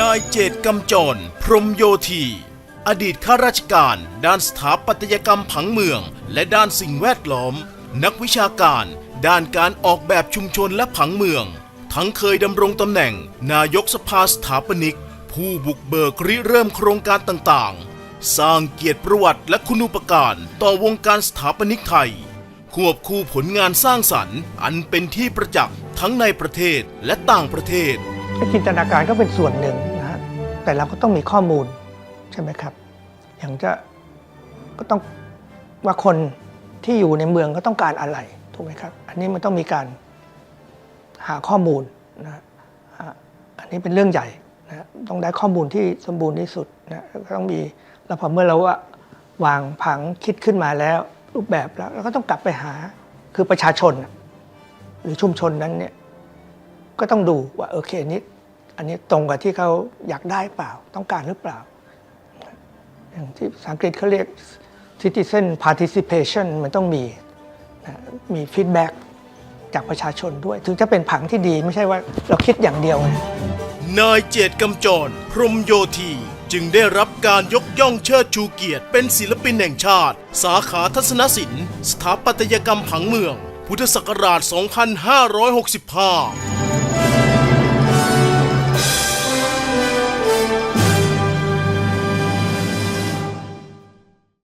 นายเจตกำจร พรมโยธี อดีตข้าราชการ ด้านสถาปัตยกรรมผังเมือง และด้านสิ่งแวดล้อม นักวิชาการ ด้านการออกแบบชุมชนและผังเมือง ทั้งเคยดำรงตำแหน่ง นายกสภาสถาปนิก ผู้บุกเบิกริเริ่มโครงการต่างๆ สร้างเกียรติประวัติและคุณูปการต่อวงการสถาปนิกไทย ควบคู่ผลงานสร้างสรรค์ อันเป็นที่ประจักษ์ทั้งในประเทศและต่างประเทศ จินตนาการก็เป็นส่วนหนึ่งนะฮะแต่เราก็ต้องมีข้อมูลใช่ไหมครับ อย่างจะก็ต้องว่าคนที่อยู่ในเมืองก็ต้องการอะไรถูกไหมครับ อันนี้มันต้องมีการหาข้อมูลนะฮะอันนี้เป็นเรื่องใหญ่นะฮะต้องได้ข้อมูลที่สมบูรณ์ที่สุดนะแล้วก็ต้องมีแล้วพอเมื่อเราว่าวางผังคิดขึ้นมาแล้ว รูปแบบแล้วเราก็ต้องกลับไปหาคือประชาชน หรือชุมชนนั้นเนี่ยก็ต้องดูว่าโอเคนี้ อันนี้ตรงกับที่เขาอยากได้เปล่า ต้องการหรือเปล่า อย่างที่ภาษาอังกฤษเขาเรียก citizen participation มันต้องมีมี feedback จากประชาชนด้วย ถึงจะเป็นผังที่ดีไม่ใช่ว่าเราคิดอย่างเดียวไงนายเจตกำจร พรมโยธีจึงได้รับการยกย่องเชิดชูเกียรติ เป็นศิลปินแห่งชาติ สาขาทัศนศิลป์ สถาปัตยกรรมผังเมือง พุทธศักราช 2565